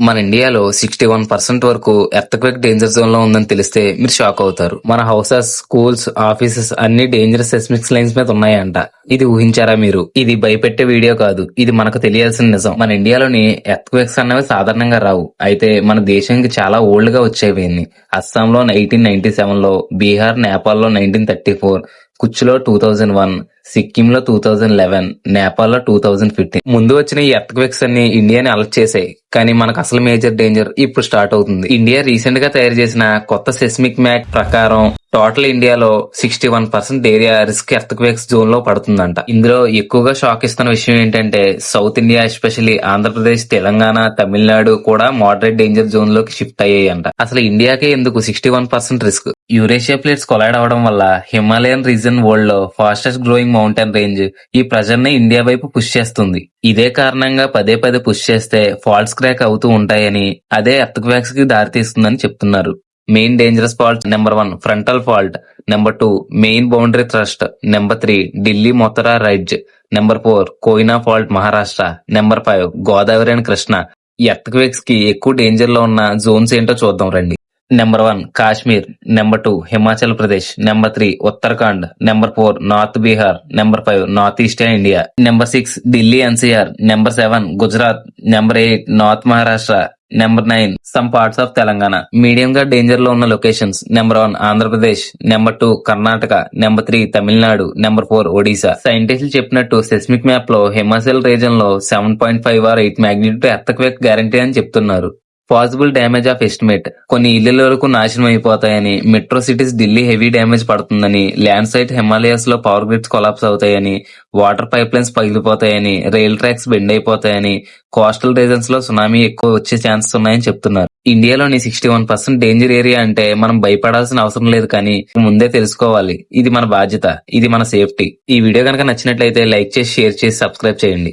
మన ఇండియాలో sixty one percent వరకు ఎర్త్క్వేక్ డేంజర్ జోన్లో ఉందని తెలిస్తే మీరు షాక్ అవుతారు. మన హౌసెస్ స్కూల్స్ ఆఫీసెస్ అన్ని డేంజరస్ సెస్మిక్స్ లైన్స్ మీద ఉన్నాయంట. ఇది ఊహించారా మీరు? ఇది భయపెట్టే వీడియో కాదు. ఇది మనకు తెలియాల్సిన నిజం. మన ఇండియాలోని ఎర్త్క్వేక్స్ అన్నవి సాధారణంగా రావు. అయితే మన దేశానికి చాలా ఓల్డ్గా వచ్చేవి అస్సాంలో నైన్టీన్ నైన్టీ సెవెన్లో బీహార్ నేపాల్లో నైన్టీన్ థర్టీ ఫోర్ కుచ్లో టూ థౌజండ్ వన్ సిక్కిం లో టూ థౌజండ్ లెవెన్ నేపాల్లో టూ థౌజండ్ ఫిఫ్టీన్ ముందు వచ్చిన ఈ ఎర్త్క్వేక్స్ అన్ని ఇండియాని అలర్ట్ చేశాయి. కానీ మనకు అసలు మేజర్ డేంజర్ ఇప్పుడు స్టార్ట్ అవుతుంది. ఇండియా రీసెంట్గా తయారు చేసిన కొత్త సెస్మిక్ మ్యాప్ ప్రకారం టోటల్ ఇండియాలో sixty one percent area risk earthquakes జోన్లో పడుతుందంట. ఇందులో ఎక్కువగా షాక్ ఇస్తున్న విషయం ఏంటంటే south India especially Andhra Pradesh Telangana Tamil Nadu కూడా మోడరేట్ డేంజర్ జోన్లోకి షిఫ్ట్ అయ్యాయంట. అసలు ఇండియాకే ఎందుకు sixty one percent risk? Eurasia plates collide అవడం వల్ల హిమాలయన్ రీజన్ వరల్డ్లో ఫాస్టెస్ట్ గ్రోయింగ్ మౌంటైన్ రేంజ్ ఈ ప్రెజర్ని ఇండియా వైపు పుష్ చేస్తుంది. ఇదే కారణంగా పదే పదే పుష్ చేస్తే ఫాల్ట్స్ క్రాక్ అవుతూ ఉంటాయని అదే ఎర్త్క్వేక్స్కి దారితీస్తుందని చెప్తున్నారు. Main dangerous fault number one frontal fault number two main boundary thrust number three Delhi మొత్తరా ridge number four Koyna fault Maharashtra number five Godavari and Krishna ఎర్త్క్వేక్స్కి ఎక్కువ డేంజర్లో ఉన్న జోన్స్ ఏంటో చూద్దాం రండి. Number one Kashmir number two Himachal Pradesh number three Uttarakhand number four north Bihar number five north eastern India number six Delhi NCR number seven Gujarat number eight north Maharashtra number nine some parts of Telangana. Medium గా డేంజర్లో ఉన్న locations. Number one Andhra Pradesh. Number two Karnataka. Number three Tamil Nadu. Number four Odisha. సైంటిస్టులు చెప్పినట్టు seismic మ్యాప్లో Himachal రీజన్లో seven point five or eight magnitude earthquake guarantee అని చెప్తున్నారు. Possible damage of estimate. కొన్ని ఇళ్ళ వరకు నాశనం అయిపోతాయని metro cities Delhi heavy damage పడుతుందని ల్యాండ్ సైట్ హిమాలయస్లో పవర్ గ్రిడ్స్ కొలాప్స్ అవుతాయని వాటర్ పైప్ లైన్స్ పగిలిపోతాయని రైల్ ట్రాక్స్ బెండ్ అయిపోతాయని కోస్టల్ రీజన్స్లో సునామీ ఎక్కువ వచ్చే ఛాన్సెస్ ఉన్నాయని చెప్తున్నారు. ఇండియాలోని sixty one percent danger area అంటే మనం భయపడాల్సిన అవసరం లేదు కానీ ముందే తెలుసుకోవాలి. ఇది మన బాధ్యత. ఇది మన సేఫ్టీ ఈ వీడియో కనుక నచ్చినట్లయితే లైక్ చేసి షేర్ చేసి సబ్స్క్రైబ్ చేయండి.